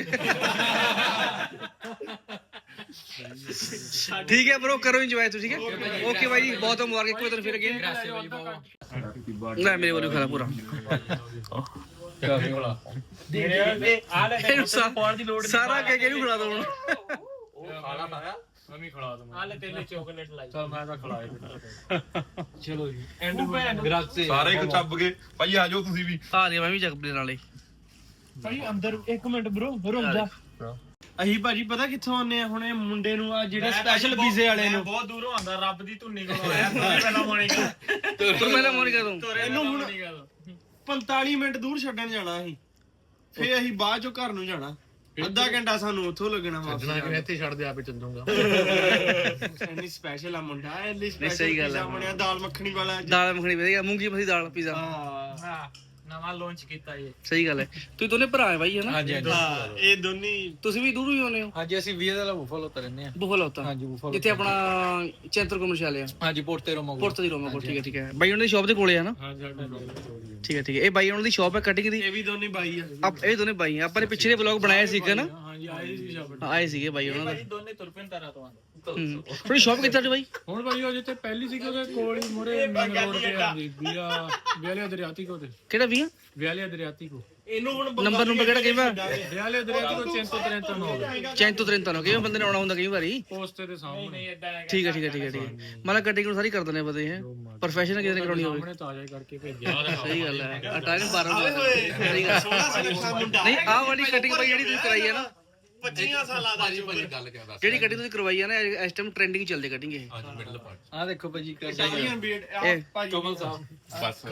ਠੀਕ ਹੈ ਬ్రో ਕਰੋ ਇੰਜੋਏ ਤੁਸੀਂ ਠੀਕ ਹੈ? ਓਕੇ ਬਾਈ ਜੀ ਬਹੁਤ ਮੁਬਾਰਕ ਇੱਕ ਵਾਰ ਫਿਰ ਅਗੇ। ਨਾ ਮੇਰੇ ਵੱਲੋਂ ਖਰਾ ਪੂਰਾ।
ਆ ਲੈ
ਇਹਨੂੰ ਸਾ- ਸਾਰਾ ਕਹਿ ਕੇ ਇਹਨੂੰ ਖਿਲਾ ਦੋ ਹੁਣ।
ਖਾਣਾ ਖਾਇਆ ਮੈਂ ਵੀ ਖਿਲਾ ਦਵਾਂ
ਆ ਲੈ ਤੇਲੇ ਚਾਕਲੇਟ ਲਾਈ।
ਚਲ ਮੈਂ ਤਾਂ ਖਿਲਾਏ *laughs* ਚਲੋ ਜੀ ਐਂਡ ਗ੍ਰਾਸੇ।
ਸਾਰੇ ਇੱਕ ਚੱਬ ਗਏ। ਭਾਈ ਆ ਜਾਓ ਤੁਸੀਂ ਵੀ।
ਆ ਦੇ ਮੈਂ ਵੀ ਚੱਕ ਪਲੇ ਨਾਲੇ।
ਭਾਈ ਅੰਦਰ ਇੱਕ ਮਿੰਟ ਬ్రో ਰੁਕ ਜਾ। ਅਸੀਂ ਭਾਜੀ ਪਤਾ ਕਿੱਥੋਂ ਆਉਂਦੇ ਆ? ਹੁਣ ਇਹ ਮੁੰਡੇ ਨੂੰ ਆ ਜਿਹੜੇ ਸਪੈਸ਼ਲ ਵੀਜ਼ੇ ਵਾਲੇ ਨੂੰ।
ਬਹੁਤ ਦੂਰੋਂ ਆਂਦਾ ਰੱਬ ਦੀ ਧੁੰਨੀ ਕੋਲ ਆਇਆ। ਪਹਿਲਾਂ ਮੋਨਿਕਾ
ਤੂੰ ਪਹਿਲਾਂ ਮੋਨਿਕਾ ਤੂੰ
ਇਹਨੂੰ ਹੁਣ 45 ਮਿੰਟ ਦੂਰ ਛੱਡਣ ਜਾਣਾ ਅਸੀਂ। ਫੇਰ ਅਸੀਂ ਬਾਅਦ ਚੋਂ ਘਰ ਨੂੰ ਜਾਣਾ। ਅੱਧਾ ਘੰਟਾ ਸਾਨੂੰ ਉੱਥੋਂ ਲੱਗਣਾ ਵਾਪਸ
ਜਨਾ ਕਿ ਇੱਥੇ ਛੱਡ ਦੇ ਆਪੇ ਚੱਲ ਜਾਊਂਗਾ *laughs*
ਇੰਨੀ ਸਪੈਸ਼ਲ ਆ ਮੁੰਡਾ ਇਹ ਲਈ
ਸਹੀ
ਸਪੈਸ਼ਲ
ਗੱਲ ਆ।
ਬਣਿਆ ਦਾਲ ਮੱਖਣੀ ਵਾਲਾ। ਅੱਜ।
ਦਾਲ ਮੱਖਣੀ ਵਧੀਆ ਮੂੰਗੀ ਮਸੀ ਦਾਲ ਪੀਜ਼ਾ।
ਹਾਂ।
ਹਾਂ। ਨਵਾਂ ਲਾਂਚ ਕੀਤਾ ਇਹ।
ਸਹੀ ਗੱਲ ਹੈ। ਤੁਸੀਂ ਦੋਨੇ ਭਰਾ ਹੈ ਬਾਈ ਹਨਾ?
ਹਾਂਜੀ ਹਾਂਜੀ।
ਹਾਂ ਇਹ ਦੋਨੀ
ਤੁਸੀਂ ਵੀ ਦੂਰੋਂ ਹੀ ਆਉਂਦੇ ਹੋ?
ਹਾਂਜੀ ਅਸੀਂ ਵੀਜ਼ਾ ਦਾ ਬੁਫਲ ਉਤਰ ਰਹਿੰਦੇ ਆ
ਬੁਫਲ ਹੋਤਾ
ਹਾਂਜੀ ਬੁਫਲ
ਜਿੱਥੇ ਆਪਣਾ ਚੈਂਤਰ ਕਮਰਸ਼ੀਅਲ ਆ।
ਹਾਂਜੀ ਪੋਰਟੇ ਰੋਮਾ
ਪੁਰਤ ਦੀ ਰੋਮਾ ਕੋਲ ਠੀਕ ਹੈ ਠੀਕ ਹੈ। ਬਾਈ ਉਹਨਾਂ ਦੀ ਸ਼ਾਪ ਦੇ ਕੋਲੇ ਆ ਨਾ?
ਹਾਂਜੀ
ਠੀਕ ਹੈ ਠੀਕ ਹੈ। ਇਹ ਬਾਈ ਉਹਨਾਂ ਦੀ ਸ਼ਾਪ ਹੈ ਕਟਿੰਗ ਦੀ?
ਇਹ ਵੀ ਦੋਨੀ ਬਾਈ ਆ।
ਆਪ ਇਹ ਦੋਨੇ ਬਾਈ ਆ। ਆਪਾਂ ਨੇ ਪਿਛਲੇ ਵਲੌਗ ਬਣਾਇਆ ਸੀਗਾ ਨਾ?
ਹਾਂਜੀ ਆਏ ਸੀ ਸ਼ਾਪ
ਆਏ ਸੀਗੇ ਬਾਈ ਉਹਨਾਂ
ਭਾਜੀ ਦੋਨੇ ਤੁਰਪਿੰ ਤਰ੍ਹਾਂ ਤੋਂ ਆਂਦੇ
ਥੋੜੀ ਸ਼ਾਪ ਕਿੱਥੇ ਤੁਹਾਡੀ ਬਾਈ?
ਹੁਣ ਭਾਈ ਉਹ ਜਿੱਥੇ ਪਹਿਲੀ ਸੀ ਉਹਦੇ ਕੋਲ ਹੀ ਮੁਰੇ ਮੇਨ ਰੋਡ ਤੇ ਆਂਦੀ ਵੀਆ ਵਿਆਲੇ ਦਰਿਆਤੀ ਕੋ ਤੇ।
ਕਿਹੜਾ ਵੀ ਆ
ਵਿਆਲੇ ਦਰਿਆਤੀ ਕੋ
ਇਹਨੂੰ ਹੁਣ
ਨੰਬਰ ਨੰਬਰ ਕਿਹੜਾ ਕਈ ਵਾਰ
ਵਿਆਲੇ ਦਰਿਆਤੀ ਕੋ 353 ਹੋ ਗਿਆ
ਚੈਂਤੋ ਤ੍ਰਿੰਤਨ ਹੋ ਕਿਵੇਂ ਬੰਦੇ ਨੇ ਆਉਣਾ ਹੁੰਦਾ ਕਈ ਵਾਰੀ।
ਪੋਸਟ ਦੇ ਸਾਹਮਣੇ।
ਨਹੀਂ ਇਦਾਂ ਹੈਗਾ।
ਠੀਕ ਹੈ ਠੀਕ ਹੈ ਠੀਕ ਹੈ ਠੀਕ ਹੈ ਮਤਲਬ ਕਟਿੰਗ ਨੂੰ ਸਾਰੀ ਕਰ ਦਿੰਦੇ ਆ ਪਤਾ ਹੈ? ਪ੍ਰੋਫੈਸ਼ਨਲ ਕਿਤੇ ਕਰਾਉਣੀ ਹੋਵੇ।
ਸਾਹਮਣੇ ਤਾਜ਼ਾ ਹੀ ਕਰਕੇ ਭੇਜਿਆ।
ਸਹੀ ਗੱਲ ਹੈ ਅਟਾਇਨ 12 ਸਹੀ ਗੱਲ
ਸੋਹਣਾ ਸੁਨੱਖਾ ਮੁੰਡਾ।
ਨਹੀਂ ਆਹ ਵਾਲੀ ਕਟਿੰਗ ਬਾਈ ਜਿਹੜੀ ਤੁਸੀਂ ਕਰਾਈ ਹੈ ਨਾ
25 ਸਾਲਾਂ ਦਾ ਜੀ
ਭਾਜੀ ਗੱਲ ਕਿਆ ਦੱਸ
ਜਿਹੜੀ ਕਟਿੰਗ ਤੁਸੀਂ ਕਰਵਾਈ ਹੈ ਨਾ ਇਸ ਟਾਈਮ ਟ੍ਰੈਂਡਿੰਗ ਚੱਲਦੇ ਕਟਿੰਗ ਇਹ।
ਹਾਂਜੀ ਮਿਡਲ ਪਾਰਟ
ਆ ਦੇਖੋ ਭਾਜੀ
ਇਹ।
ਭਾਜੀ।
ਕਮਲ ਸਾਹਿਬ।
ਬਸ।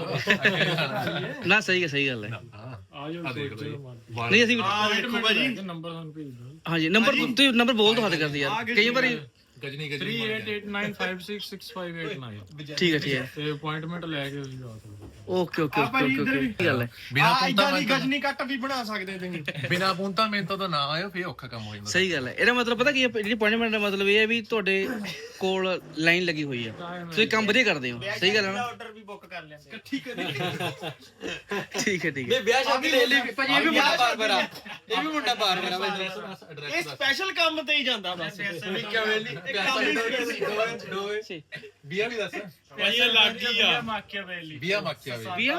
ਨਾ ਸਹੀ ਹੈ ਸਹੀ ਗੱਲ ਹੈ।
ਆ ਜਾਓ
ਦੇਖ ਲਓ ਜੀ।
ਨਹੀਂ ਅਸੀਂ
ਆ ਵੇਖੋ ਭਾਜੀ।
ਨੰਬਰ ਤੁਹਾਨੂੰ ਭੇਜ ਦਿਓ।
ਹਾਂਜੀ ਨੰਬਰ ਤੁਸੀਂ ਨੰਬਰ ਬੋਲ ਦੋ ਹੱਦ ਕਰਦੀ ਯਾਰ। ਕਈ ਵਾਰੀ
ਗਜਨੀ ਗਜਨੀ 3889566589
ਠੀਕ ਹੈ ਠੀਕ ਹੈ।
ਤੇ ਅਪਾਇੰਟਮੈਂਟ ਲੈ ਕੇ ਤੁਸੀਂ ਆ ਸਕਦੇ
okay okay okay okay okay ਕੀ ਗੱਲ ਹੈ?
ਬਿਨਾ ਪੁੰਤਾ
ਦੀ ਗਜਨੀ ਕੱਟ ਵੀ ਬਣਾ ਸਕਦੇ ਤੁਸੀਂ।
ਬਿਨਾ ਪੁੰਤਾ ਮੈਂ ਤਾਂ ਨਾ ਆਇਓ ਫੇਰ ਔਖਾ ਕੰਮ ਹੋ ਜਾਂਦਾ।
ਸਹੀ ਗੱਲ ਹੈ। ਇਹਦਾ ਮਤਲਬ ਪਤਾ ਕੀ ਹੈ ਜਿਹੜੀ ਅਪਾਇੰਟਮੈਂਟ ਦਾ ਮਤਲਬ ਇਹ ਹੈ ਵੀ ਤੁਹਾਡੇ ਕੋਲ ਲਾਈਨ ਲੱਗੀ ਹੋਈ ਹੈ। ਤੁਸੀਂ ਕੰਮ ਵਧੀਆ ਕਰਦੇ ਹੋ। ਸਹੀ ਗੱਲ ਹੈ ਨਾ?
ਆਰਡਰ ਵੀ ਬੁੱਕ ਕਰ ਲੈਂਦੇ
ਠੀਕ ਹੈ
ਠੀਕ ਹੈ। *laughs* ਠੀਕ ਹੈ
ਵਿਆਹ ਸ਼ਾਦੀ ਲੈ ਲਈ। ਭਾਜੀ ਇਹ ਵੀ ਬਾਰ ਬਾਰ ਆ। ਇਹ ਵੀ ਮੁੰਡਾ ਬਾਰ ਬਾਰ ਆ।
ਇਹ ਸਪੈਸ਼ਲ ਕੰਮ ਤੇ ਹੀ ਜਾਂਦਾ ਬਸ।
ਬੀਆ ਵੀ ਦੱਸ।
ਭਾਈ ਇਹ ਲੱਗ ਆ।
ਮਾਕਿਆ ਵੇਲੀ
ਵੀਆ ਮਾਕਿਆ ਵੇ
ਵੀਆ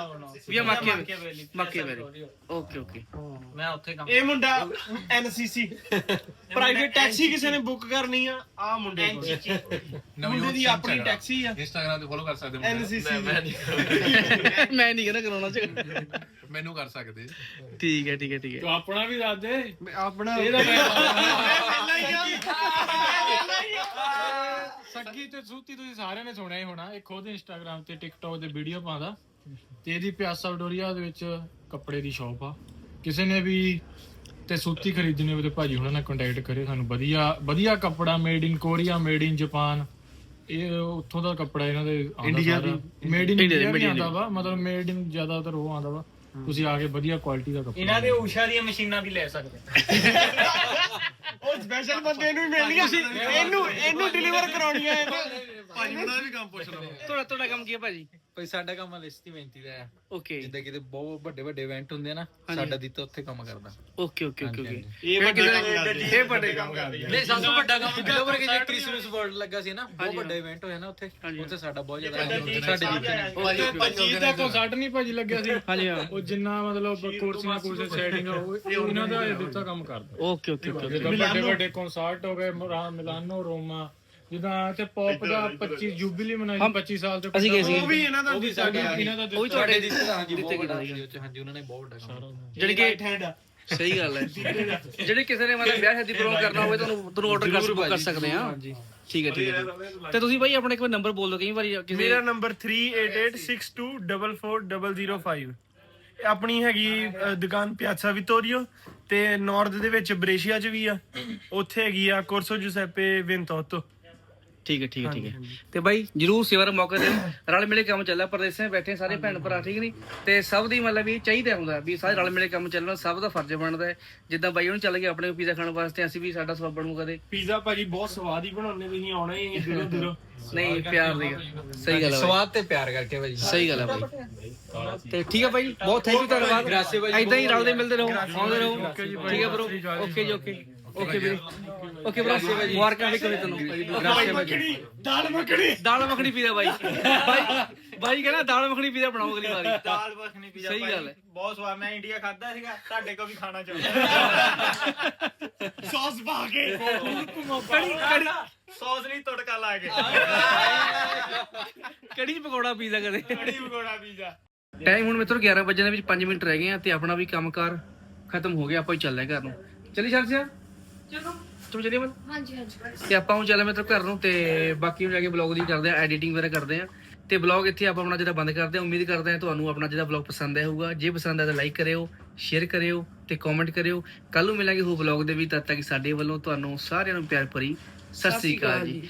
ਵੀਆ ਮਾਕੇ
ਵੇਲੀ
ਮਾਕੇ ਵੈਰੀ ਓਕੇ ਓਕੇ।
ਮੈਂ ਉੱਥੇ ਕੰਮ
ਇਹ ਮੁੰਡਾ ਐਨਸੀਸੀ ਪ੍ਰਾਈਵੇਟ ਟੈਕਸੀ ਕਿਸੇ ਨੇ ਬੁੱਕ ਕਰਨੀ ਆ। ਆ ਮੁੰਡੇ ਕੋਲ। ਮੁੰਡੇ ਦੀ ਆਪਣੀ ਟੈਕਸੀ ਆ।
ਇੰਸਟਾਗ੍ਰam ਤੇ ਫੋਲੋ ਕਰ ਸਕਦੇ ਹੋ
ਐਨਸੀਸੀ
ਮੈਂ ਨਹੀਂ ਕਹਿੰਦਾ ਕਰਾਉਣਾ ਚ
ਮੈਨੂੰ ਕਰ ਸਕਦੇ।
ਠੀਕ ਹੈ ਠੀਕ ਹੈ ਠੀਕ ਹੈ।
ਤੂੰ ਆਪਣਾ ਵੀ ਦੱਸ ਦੇ।
ਆਪਣਾ
ਸੱਗੀ ਤੇ ਸੂਤੀ ਤੁਸੀਂ ਸਾਰਿਆਂ ਨੇ ਸੁਣਿਆ ਹੀ ਹੋਣਾ। ਇਹ ਖੁਦ ਇੰਸਟਾਗ੍ਰam ਤੇ ਟਿਕਟੌਕ ਤੇ ਵੀਡੀਓ ਪਾਉਂਦਾ। ਤੇ ਇਹਦੀ ਪਿਆਸਾ ਵਡੋਰੀਆ ਦੇ ਵਿੱਚ ਕੱਪੜੇ ਦੀ ਸ਼ਾਪ ਆ। ਕਿਸੇ ਨੇ ਵੀ ਤੇ ਸੂਤੀ ਖਰੀਦਣੀ ਹੋਵੇ ਤੇ ਭਾਜੀ ਹੁਣਾਂ ਨਾਲ ਕੰਟੈਕਟ ਕਰੇ ਸਾਨੂੰ। ਵਧੀਆ ਵਧੀਆ ਕੱਪੜਾ made in Korea made in Japan ਇਹ ਉੱਥੋਂ ਦਾ ਕੱਪੜਾ ਇਹਨਾਂ ਦੇ ਇੰਡੀਆ ਦੀ ਮੇਡ ਇਨ ਇੰਡੀਆ ਵੀ ਆਉਂਦਾ ਵਾ। ਮਤਲਬ ਮੇਡ ਇਨ ਜ਼ਿਆਦਾਤਰ ਉਹ ਆਉਂਦਾ ਵਾ। ਤੁਸੀਂ ਆ ਕੇ ਵਧੀਆ ਕੁਆਲਿਟੀ ਦਾ ਕੱਪੜਾ
ਇਹਨਾਂ ਦੇ ਊਸ਼ਾ ਦੀਆਂ ਮਸ਼ੀਨਾਂ ਵੀ ਲੈ ਸਕਦੇ।
ਉਹ ਸਪੈਸ਼ਲ ਬੰਦੇ ਨੂੰ ਹੀ ਮਿਲਣੀ ਆ ਇਹਨੂੰ ਇਹਨੂੰ ਡਿਲੀਵਰ ਕਰਾਉਣੀ ਆ ਭਾਜੀ ਬਣਾ ਵੀ ਕੰਮ ਪੁੱਛ ਲਓ
ਤੁਹਾਡਾ ਤੁਹਾਡਾ ਕੰਮ ਕੀ ਹੈ ਭਾਜੀ?
ਭਾਈ ਸਾਡਾ ਕੰਮ ਲਿਸਤੀ ਮਿਹਨਤੀ ਦਾ ਹੈ
ਓਕੇ
ਜਿੱਦਾਂ ਕਿਤੇ ਬਹੁਤ ਵੱਡੇ ਵੱਡੇ ਇਵੈਂਟ ਹੁੰਦੇ ਆ ਨਾ ਸਾਡਾ ਦਿੱਤਾ ਉੱਥੇ ਕੰਮ ਕਰਦਾ।
ਓਕੇ ਓਕੇ ਓਕੇ ਓਕੇ
ਇਹ ਵੱਡੇ ਕੰਮ ਕਰਦੇ
ਇਹ ਵੱਡੇ ਕੰਮ
ਨਹੀਂ ਸਭ ਤੋਂ ਵੱਡਾ ਕੰਮ ਕਿਲੋ ਵਰਗੇ ਜੇ ਕ੍ਰਿਸਮਸ ਵਰਲਡ ਲੱਗਾ ਸੀ ਨਾ ਬਹੁਤ ਵੱਡਾ ਇਵੈਂਟ ਹੋਇਆ ਨਾ ਉੱਥੇ। ਉੱਥੇ ਸਾਡਾ ਬਹੁਤ ਜ਼ਿਆਦਾ ਸਾਡੇ ਦਿੱਤੇ ਨੇ
ਪੱਚੀ ਦਾ ਕਨਸਰਟ ਨਹੀਂ ਭਾਜੀ ਲੱਗਿਆ ਸੀ।
ਹਾਂਜੀ ਹਾਂ।
ਉਹ ਜਿੰਨਾ ਮਤਲਬ ਕੁਰਸੀਆਂ ਕੁਰਸੀਆਂ ਸੈਟਿੰਗ ਉਹ ਇਹ ਉਹਨਾਂ ਦਾ ਇਹ ਦਿੱਤਾ ਕੰਮ ਕਰਦਾ।
ਓਕੇ ਓਕੇ ਓਕੇ
ਵੱਡੇ ਵੱਡੇ ਕਨਸਰਟ ਹੋ ਗਏ ਮੁਰਾ- ਮਿਲਾਨੋ ਰੋਮਾ ਜਿੱਦਾਂ ਤੇ ਪੌਪ ਦਾ 25 ਜੁਬਲੀ ਮਨਾਈ 25 ਸਾਲ ਤੇ
ਅਸੀਂ ਗਏ ਸੀ।
ਉਹ ਵੀ ਇਹਨਾਂ ਦਾ
ਉਹ ਵੀ ਸਾਡੇ
ਇਹਨਾਂ ਦਾ
ਉਹ ਵੀ ਤੁਹਾਡੇ
ਦਿੱਤੇ ਹਾਂਜੀ ਬਹੁਤ ਵੱਡਾ ਸੀ ਉਹ 'ਚ, ਹਾਂਜੀ ਉਹਨਾਂ ਨੇ ਬਹੁਤ ਵੱਡਾ ਕੰਮ
ਜਿਹੜੀ ਕਿ ਸਹੀ ਗੱਲ ਹੈ। *laughs* ਜਿਹੜੇ ਕਿਸੇ ਨੇ ਮਤਲਬ ਵਿਆਹ ਸ਼ਾਦੀ ਪ੍ਰੋਗਰਾਮ ਕਰਨਾ ਹੋਵੇ ਤੁਹਾਨੂੰ ਤੁਹਾਨੂੰ ਆਰਡਰ ਕਰ ਸਕਦੇ ਆ ਠੀਕ ਹੈ ਠੀਕ ਹੈ। ਤੇ ਤੁਸੀਂ ਬਾਈ ਆਪਣੇ ਇੱਕ ਵਾਰ ਨੰਬਰ ਬੋਲ ਦਿਓ ਕਈ ਵਾਰੀ ਕਿਸੇ
ਮੇਰਾ ਨੰਬਰ 3886244005 ਆਪਣੀ ਹੈਗੀ ਅ, ਦੁਕਾਨ ਪਿਆਸਾ ਵਿਟੋਰੀਓ ਤੇ ਨਾਰਥ ਦੇ ਵਿੱਚ ਬ੍ਰੇਸ਼ੀਆ ਚ ਵੀ ਆ। ਉੱਥੇ ਹੈਗੀ ਆ ਕੋਰਸੋ ਜੁਸੈਪੇ ਵਿੰਟੋਟੋ
ਠੀਕ ਹੈ ਠੀਕ ਹੈ ਠੀਕ ਹੈ। ਤੇ ਬਾਈ ਜਰੂਰ ਸੇਵਾ ਦਾ ਮੌਕਾ ਦਿਓ। ਰਲ ਮਿਲੇ ਕੰਮ ਚੱਲਿਆ ਪਰਦੇਸਾਂ 'ਚ ਬੈਠੇ ਸਾਰੇ ਭੈਣ ਭਰਾ ਠੀਕ ਨਹੀਂ? ਤੇ ਸਭ ਦੀ ਮਤਲਬ ਵੀ ਚਾਹੀਦਾ ਹੁੰਦਾ ਵੀ ਸਾਰੇ ਰਲ ਮਿਲੇ ਕੰਮ ਚੱਲਣਾ ਸਭ ਦਾ ਫਰਜ਼ ਬਣਦਾ ਹੈ। ਜਿੱਦਾਂ ਬਾਈ ਉਹਨੂੰ ਚੱਲ ਗਏ ਆਪਣੇ ਪੀਜ਼ਾ ਖਾਣ ਵਾਸਤੇ ਅਸੀਂ ਵੀ ਸਾਡਾ ਸਵਾਬ ਬਣੂ ਕਦੇ
ਪੀਜ਼ਾ ਭਾਜੀ ਬਹੁਤ ਸਵਾਦ ਹੀ ਬਣਾਉਂਦੇ ਤੁਸੀਂ ਆਉਣਾ ਹੀ ਦੂਰੋਂ ਦੂਰੋਂ।
ਨਹੀਂ ਪਿਆਰ ਦੀ। ਸਹੀ ਗੱਲ ਹੈ ਬਾਈ।
ਸਵਾਦ ਤੇ ਪਿਆਰ ਕਰਕੇ ਭਾਜੀ।
ਸਹੀ ਗੱਲ ਹੈ ਬਾਈ। ਤੇ ਠੀਕ ਹੈ ਬਾਈ ਬਹੁਤ ਥੈਂਕ ਯੂ ਧੰਨਵਾਦ। ਐਦਾਂ ਹੀ ਰਲਦੇ ਮਿਲਦੇ ਰਹੋ ਆਉਂਦੇ ਰਹੋ। ਠੀਕ ਹੈ ਬਰੋ ਓਕੇ ਜੀ ਓਕੇ। ਓਕੇ ਵੀਰੇ। ਓਕੇ ਬਰੋ ਮੁਬਾਰਕਾਂ ਵੀ ਕਰੇ ਤੈਨੂੰ ਗ੍ਰਾਸੀਆ ਬਾਈ
ਦਾਲ ਮੱਖਣੀ।
ਦਾਲ ਮੱਖਣੀ ਪੀਦਾ ਬਾਈ। ਬਾਈ ਬਾਈ ਕਹਿੰਦਾ ਦਾਲ ਮੱਖਣੀ ਪੀਦਾ ਬਣਾਓ ਅਗਲੀ ਵਾਰੀ।
ਦਾਲ ਮੱਖਣੀ ਪੀਜ਼ਾ
ਸਹੀ ਗੱਲ ਹੈ।
ਬਹੁਤ ਸਵਾਦ। ਮੈਂ ਇੰਡੀਆ ਖਾਦਾ ਸੀਗਾ। ਤੁਹਾਡੇ ਕੋ ਵੀ ਖਾਣਾ ਚਾਹੁੰਦਾ।
ਸੌਸ ਪਾ ਕੇ।
ਕੜੀ ਕੜੀ। ਸੌਸ ਨਹੀਂ ਤੜਕਾ ਲਾ ਕੇ।
ਕੜੀ ਪਕੌੜਾ ਪੀਦਾ ਕਦੇ।
ਕੜੀ ਪਕੌੜਾ ਪੀਜ਼ਾ।
ਟਾਈਮ ਹੁਣ ਮਿੱਤਰੋ 11 ਵਜੇ ਦੇ ਵਿੱਚ 5 ਮਿੰਟ ਰਹਿ ਗਏ ਆ ਤੇ ਆਪਣਾ ਵੀ ਕੰਮਕਾਰ ਖਤਮ ਹੋ ਗਿਆ। ਆਪਾਂ ਹੀ ਚੱਲਦੇ ਘਰ ਨੂੰ। ਚਲੀ ਸਿਆ
ਚਲੋ
ਚਲੀਏ ਮਤ
ਹਾਂਜੀ ਹਾਂਜੀ।
ਤੇ ਆਪਾਂ ਹੁਣ ਚੱਲੇ ਮਿੱਤਰੋ ਘਰ ਨੂੰ ਤੇ ਬਾਕੀ ਨੂੰ ਜਾ ਕੇ ਬਲੌਗ ਦੀ ਕਰਦੇ ਆ ਐਡੀਟਿੰਗ ਵਗੈਰਾ ਕਰਦੇ ਆ। ਤੇ ਬਲੌਗ ਇੱਥੇ ਆਪਾਂ ਆਪਣਾ ਜਿਹੜਾ ਬੰਦ ਕਰਦੇ ਆ ਉਮੀਦ ਕਰਦੇ ਆ ਤੁਹਾਨੂੰ ਆਪਣਾ ਜਿਹੜਾ ਬਲੌਗ ਪਸੰਦ ਆਇਆ ਹੋਊਗਾ। ਜੇ ਪਸੰਦ ਆਇਆ ਤਾਂ ਲਾਈਕ ਕਰਿਓ ਸ਼ੇਅਰ ਕਰਿਓ ਤੇ ਕਮੈਂਟ ਕਰਿਓ। ਕੱਲ ਨੂੰ ਮਿਲਾਂਗੇ ਹੋ ਬਲੌਗ ਦੇ ਵੀ ਤਦ ਤੱਕ ਸਾਡੇ ਵੱਲੋਂ ਤੁਹਾਨੂੰ ਸਾਰਿਆਂ ਨੂੰ ਪਿਆਰ ਭਰੀ ਸਤਿ ਸ੍ਰੀ ਅਕਾਲ ਜੀ।